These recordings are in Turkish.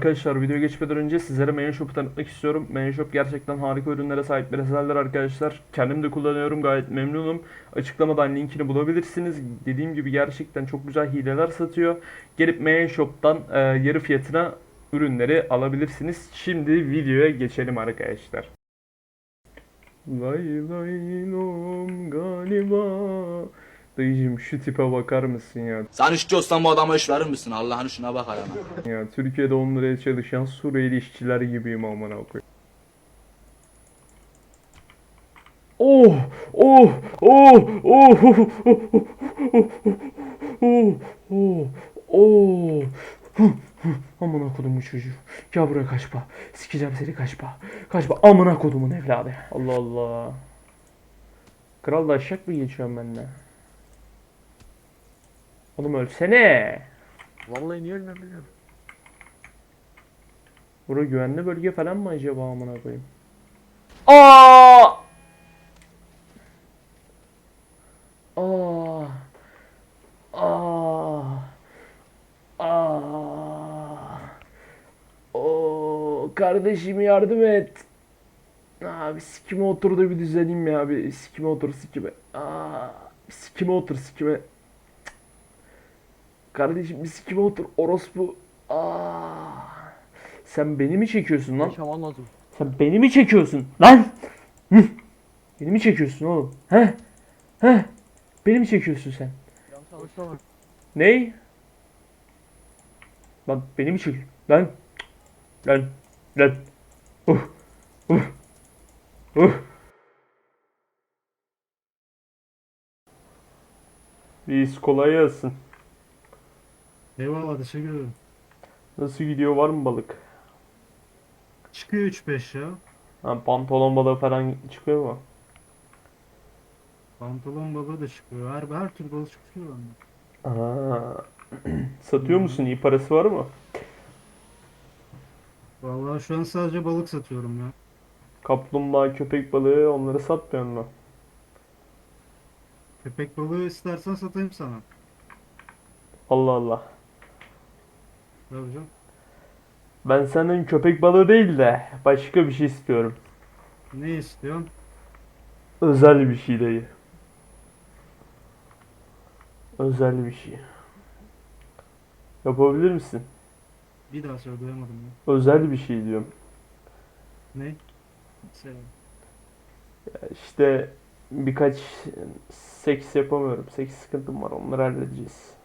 Arkadaşlar video geçmeden önce sizlere Main Shop'u tanıtmak istiyorum. Main Shop gerçekten harika ürünlere sahip bir eserler arkadaşlar. Kendim de kullanıyorum gayet memnunum. Açıklamadan linkini bulabilirsiniz. Dediğim gibi gerçekten çok güzel hileler satıyor. Gelip Main Shop'tan e, yarı fiyatına ürünleri alabilirsiniz. Şimdi videoya geçelim arkadaşlar. Lay lay lom galiba. Dayıcım şu tipe bakar mısın ya? Sen işçi olsan bu adama iş verir misin? Allah'ın işine bak hele. Ya Türkiye'de 10 liraya çalışan Suriyeli işçiler gibiyim amına koyayım. Oh! Oh! Oh! Oh! Oh! Oh! Oh! Oh! Oh! Amına kodumun çocuğu. Gel buraya kaçma. Sikeceğim seni kaçma. Kaçma. Amına kodumun evladı. Allah Allah. Kral da aşak mı geçiyorum benimle? Oğlum ölsene. Vallahi niye ölmem bilmiyorum. Bura güvenli bölge falan mı acaba amına koyayım? Aa! Aa! Aa! Aa! Oo, kardeşim yardım et. Abi sikime oturdu bir düzeleyim ya bir sikime otur sikime. Aa, sikime otur sikime. Kardeşim bir sikime otur orospu. Aa. Sen beni mi çekiyorsun lan? Yaşaman lazım. Sen beni mi çekiyorsun lan? Hı? Beni mi çekiyorsun oğlum? He? He? Beni mi çekiyorsun sen? Ney? Lan beni mi çekiyorsun? Lan? Lan? Lan? Uh! Uh! Uh! Reis kolay gelsin. Eyvallah teşekkür ederim. Nasıl gidiyor var mı balık? Çıkıyor 3-5 ya. Ha, pantolon balığı falan çıkıyor mu? Pantolon balığı da çıkıyor. Her, her tür balık çıkıyor bende. Aa. Satıyor musun? İyi parası var mı? Vallahi şu an sadece balık satıyorum ya. Kaplumbağa, köpek balığı onları satmıyor mu? Köpek balığı istersen satayım sana. Allah Allah. Tabii canım. Ben senden köpek balığı değil de başka bir şey istiyorum. Ne istiyorsun? Özel bir şey dayı. Özel bir şey. Yapabilir misin? Bir daha söyle duyamadım ya. Özel bir şey diyorum. Ne? Söyle. İşte birkaç seks yapamıyorum. Seks sıkıntım var. Onları halledeceğiz.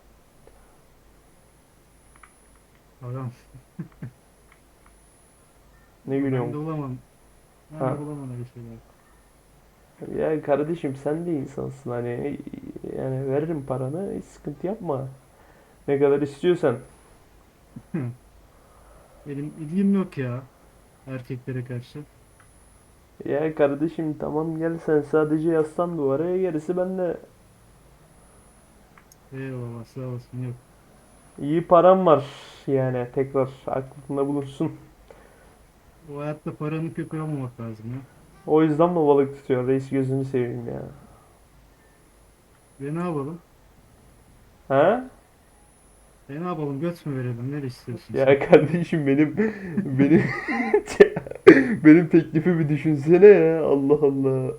Adam. Ne Ben de gülüyorsun? bulamam. Ben Ha. de bulamam öyle şeyler. Ya kardeşim sen de insansın hani yani veririm paranı hiç sıkıntı yapma. Ne kadar istiyorsan. Benim ilgim yok ya. Erkeklere karşı. Ya kardeşim tamam gel sen sadece yaslan duvara gerisi bende. Eyvallah sağ olasın yok. İyi param var yani tekrar aklında bulunsun. O hayatta paranın kökü olmamak lazım ya. O yüzden mi balık tutuyor reis gözünü seveyim ya. Ve ne yapalım? Ha? E ne yapalım göt mü verelim? Ne istiyorsun? sen? Ya kardeşim benim benim benim teklifimi düşünsene ya Allah Allah.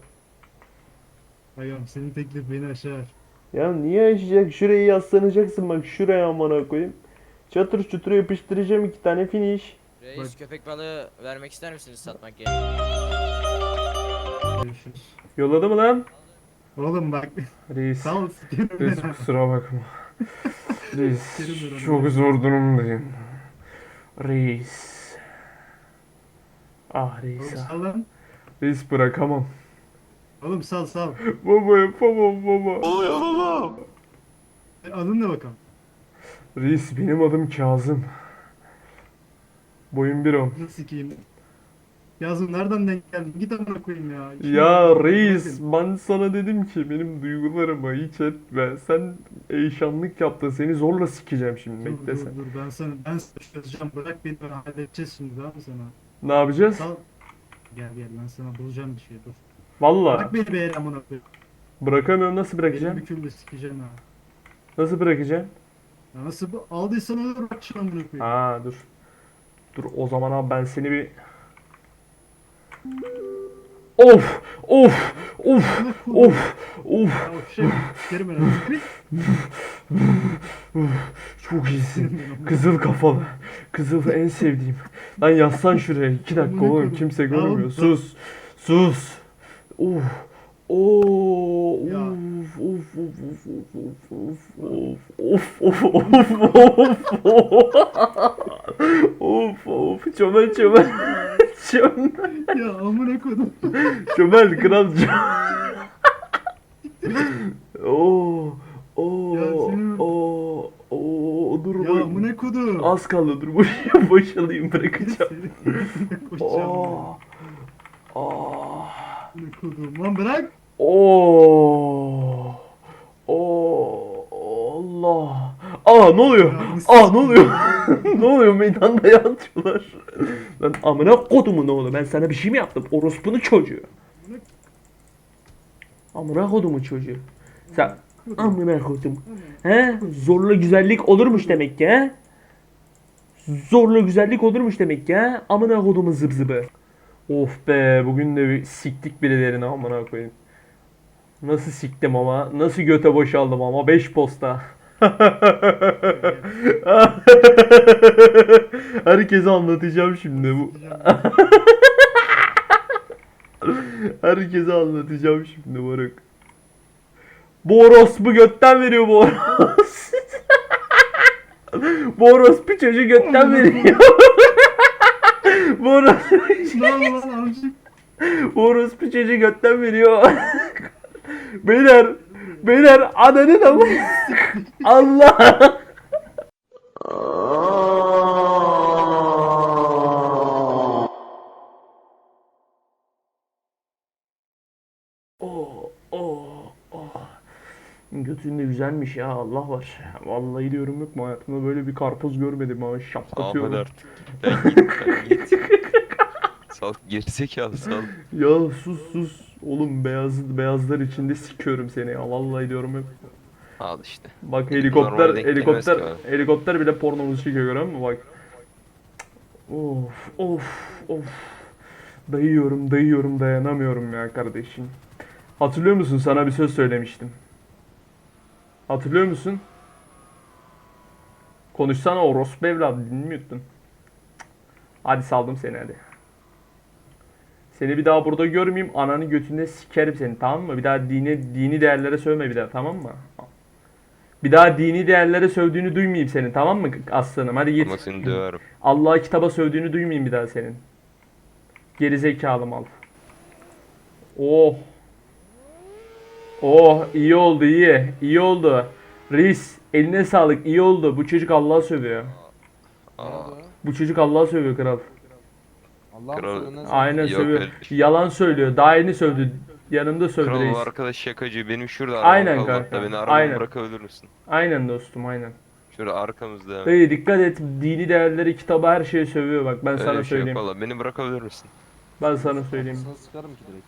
Ayağım senin teklif beni aşar. Ya niye açacak? Şurayı yaslanacaksın bak şuraya amına koyayım. Çatır çutur yapıştıracağım iki tane finish. Reis Bak. köpek balığı vermek ister misiniz satmak yerine? Görüşürüz. Yolladı mı lan? Oğlum bak. Reis. Sağ ol. sikerim Reis beni. kusura bakma. Reis Sikerim ben çok zor durumdayım. Reis. Ah reis ah. sal lan. Reis bırakamam. Oğlum sal sal. Baba yapamam baba. E, adın ne bakalım? Reis benim adım Kazım. Boyum bir on. Nasıl sikeyim? Yazım nereden denk geldin? Git amına koyayım ya. Ya Şunu- reis ben sana dedim ki benim duygularıma hiç etme. Sen eşanlık yaptın seni zorla sikeceğim şimdi Dur, bekle dur, sen. dur, ben sana ben sana çözeceğim. Bırak beni ben halledeceğiz şimdi tamam mı sana? Ne yapacağız? Sal. Gel gel ben sana bulacağım bir şey dur. Valla Bırak beni be amına koyayım. bırakamıyorum nasıl Benim bırakacağım? külle sikeceğim ha. Nasıl bırakacağım? Ya nasıl bu? Aldıysan alır bak şu amına koyayım. Ha dur. Dur o zaman abi ben seni bir... Of! Of! Of! Of! Of! Ya şey sikerim herhalde. Çok iyisin. Kızıl kafalı. Kızıl en sevdiğim. Lan yazsan şuraya. iki dakika Amına oğlum. koydum. Kimse görmüyor. Sus. Sus. Uf. Oo, Ya. uf, uf, uf, uf, uf, uf, uf, uf, uf, uf, uf, uf, çömel, çömel, çömel, ya amına koydum. çömel, kral, çömel. Oo, oo, oo, oo, dur, Ya amına koydum. az kaldı, dur, boş, boşalayım, bırakacağım. Oo, oo. Amına koydum. Lan bırak. Oo. Oo. Allah. Aa ne oluyor? Aa ne oluyor? ne oluyor meydanda yatıyorlar. Lan amına kodumu ne oldu? Ben sana bir şey mi yaptım? Orospunun çocuğu. Amına kodumu çocuğu. Sen amına kodum. He? Zorla güzellik olurmuş demek ki he? Zorla güzellik olurmuş demek ki he? Amına kodumu zıbzıbı. Of be bugün de bir siktik birilerini amına koyayım. Nasıl siktim ama nasıl göte boşaldım ama 5 posta. Herkese anlatacağım şimdi bu. Herkese anlatacağım şimdi moruk. Boros bu götten veriyor Boros. Boros bir çocuğu götten veriyor. Boros Ne oldu lan amcık? Orospu çocuğu götten veriyor. beyler, beyler ananı da? Allah. Oh, oh, oh. Götün de güzelmiş ya Allah var. Vallahi diyorum yok mu hayatımda böyle bir karpuz görmedim ama Ahmet şaplatıyorum. artık. Git, git. sal, gerizekalı sal. Ya sus sus. Oğlum beyaz beyazlar içinde sikiyorum seni ya. Vallahi diyorum hep. Al işte. Bak helikopter helikopter gelmez ki helikopter bile pornomuzu çekiyor görüyor musun bak. Of of of. Dayıyorum dayıyorum dayanamıyorum ya kardeşim. Hatırlıyor musun sana bir söz söylemiştim. Hatırlıyor musun? Konuşsana orospu evladı dinliyordun. Hadi saldım seni hadi. Seni bir daha burada görmeyeyim ananı götünde sikerim seni tamam mı? Bir daha dini dini değerlere sövme bir daha tamam mı? Bir daha dini değerlere sövdüğünü duymayayım senin tamam mı aslanım? Hadi git. Ama seni döverim. Allah'a kitaba sövdüğünü duymayayım bir daha senin. Geri zekalı mal. Oh. Oh iyi oldu iyi. İyi oldu. Reis eline sağlık iyi oldu. Bu çocuk Allah'a sövüyor. Aa, Bu çocuk Allah'a sövüyor kral. Allah'ım Kral- Aynen Yok sövüyor. öyle bir. Yalan söylüyor. Daha yeni sövdü. Yanımda sövdü kral reis. arkadaş şakacı. Benim şurada arabam Aynen kaldı kanka. Beni arabamı aynen. bırakabilir misin? Aynen dostum aynen. Şurada arkamızda. Dayı dikkat et. Dini değerleri kitaba her şeyi sövüyor bak. Ben Öyle sana bir şey söyleyeyim. valla. Beni bırakabilir misin? Ben sana söyleyeyim. Sana sıkarım ki direkt.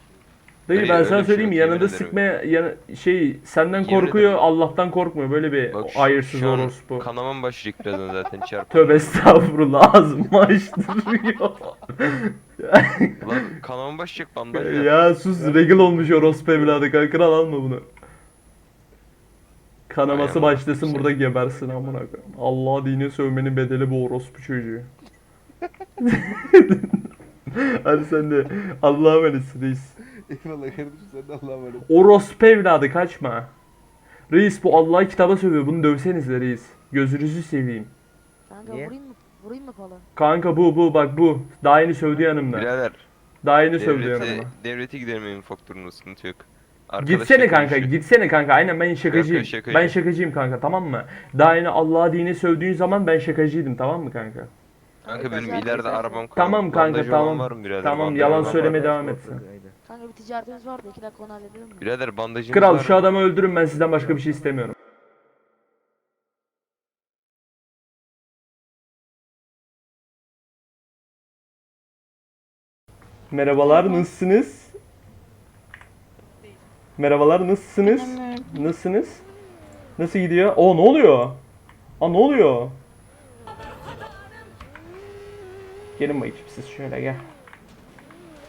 Dayı Dayı, ben sana şey söyleyeyim yok, yanında sıkma yana, şey senden Yemin korkuyor ederim. Allah'tan korkmuyor böyle bir Bak şu- an orospu. kanamam başlayacak birazdan zaten çarp. Tövbe estağfurullah ağzımı açtırıyor. Lan kanamam başlayacak bandaj yap. ya sus regl olmuş orospu evladı kanka kral alma bunu. Kanaması Ay, başlasın aman. burada gebersin amına koyayım. Allah dine sövmenin bedeli bu orospu çocuğu. Hadi sen de Allah'a emanetsin reis. Eyvallah kardeşim sen de Allah'a emanet. Orospu evladı kaçma. Reis bu Allah'ı kitaba sövüyor. Bunu dövsenize reis. Gözünüzü seveyim. Kanka Niye? vurayım mı? Vurayım mı falan? Kanka bu bu bak bu. Daha yeni sövdü yanımda. Birader. Daha yeni sövdü Devlete, yanımda. devlete gidelim benim faktörünün sıkıntı yok. Arkadaş Gitsene şaka kanka, işi. gitsene kanka. Aynen ben şakacıyım. Kanka, şakacı. Ben şakacıyım kanka tamam mı? Daha yeni Allah'a dini sövdüğün zaman ben şakacıydım tamam mı kanka? Kanka benim ileride arabam kaldı. Tamam kanka, Bandajı olan tamam. var mı birader? Tamam, Bandajı yalan olan var mı? söyleme devam etsin. Kanka bir ticaretimiz vardı. iki dakika onu halledelim mi? Birader bandajınız Kral var şu mı? adamı öldürün ben sizden başka bir şey istemiyorum. Merhabalar nasılsınız? Merhabalar nasılsınız? Nasılsınız? Nasıl gidiyor? O ne oluyor? Aa ne oluyor? Gelin bakayım siz şöyle gel.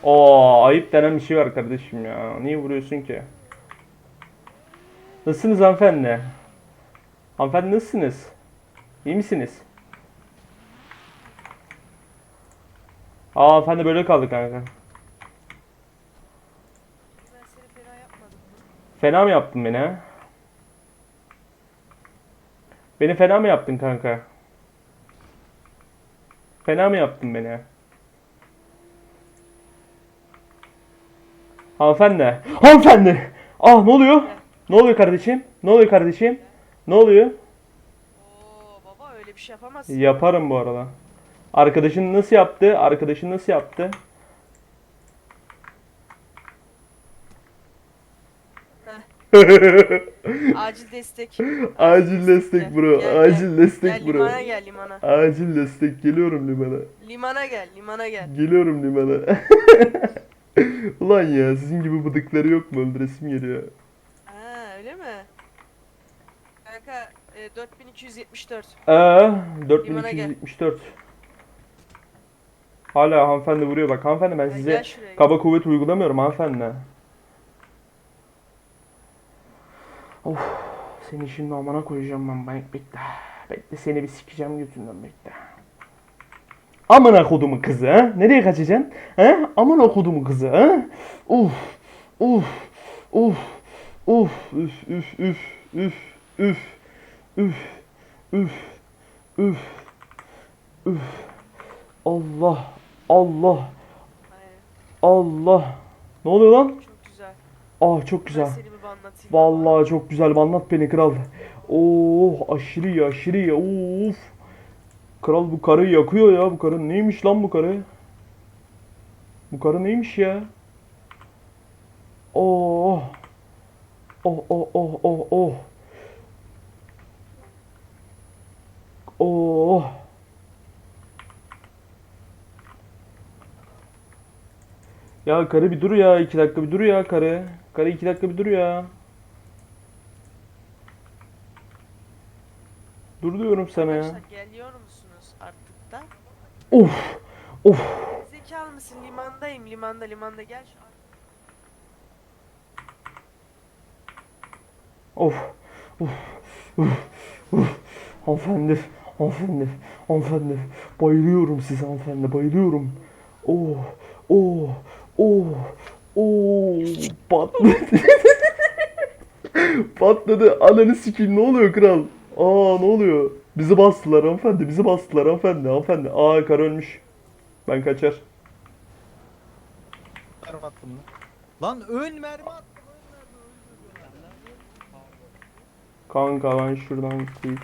Oo ayıp denen bir şey var kardeşim ya. Niye vuruyorsun ki? Nasılsınız hanımefendi? Hanımefendi nasılsınız? İyi misiniz? Aa hanımefendi böyle kaldı kanka. Fena mı yaptın beni ha? Beni fena mı yaptın kanka? Fena mı yaptın beni? Hanımefendi. Hanımefendi. Ah ne oluyor? Ne oluyor kardeşim? Ne oluyor kardeşim? Ne oluyor? Oo baba öyle bir şey yapamazsın. Yaparım bu arada. Arkadaşın nasıl yaptı? Arkadaşın nasıl yaptı? Acil destek. Acil destek bro. Gel. Acil destek Gel bro. limana gel limana. Acil destek. Geliyorum limana. Limana gel limana gel. Geliyorum limana. Ulan ya sizin gibi bıdıkları yok mu? Öldüresim geliyor. Ha öyle mi? Kanka e, 4274. Ee, Limana 4274. Hala hanımefendi vuruyor bak. Hanımefendi ben size gel şuraya. kaba kuvvet uygulamıyorum hanımefendi. Of. Seni şimdi amana koyacağım ben. Bekle. Bekle seni bir sikeceğim götünden bekle. Amına kodumu kızı ha? Nereye kaçacaksın? Ha? Amına kodumu kızı ha? Uf. Uf. Uf. Uf. Üf üf üf üf üf üf üf üf üf Allah Allah. Allah Ne oluyor lan? Çok güzel. Ah çok Ben güzel. seni bir anlatayım. Vallahi çok güzel. Anlat beni kral. Oh aşırı iyi aşırı iyi. Of. Kral bu karı yakıyor ya. Bu karı neymiş lan bu karı? Bu karı neymiş ya? Oh. Oh oh oh oh oh. Oh. Ya karı bir dur ya. iki dakika bir dur ya karı. Karı iki dakika bir dur ya. Dur diyorum sana ya. Arkadaşlar da? Of. Of. Zekalı mısın? Limandayım limanda limanda gel şu an. Of. Of. Uf. Uf. Hanımefendi. Hanımefendi. Hanımefendi. Bayılıyorum size hanımefendi. Bayılıyorum. Oh. Oh. Oh. Oh. Patladı. Patladı. Ananı sikeyim. Ne oluyor kral? Aa ne oluyor? Bizi bastılar hanımefendi. Bizi bastılar hanımefendi. Hanımefendi. Aa kar ölmüş. Ben kaçar. Mermi attım lan. Lan ön mermi at. Kanka ben şuradan git.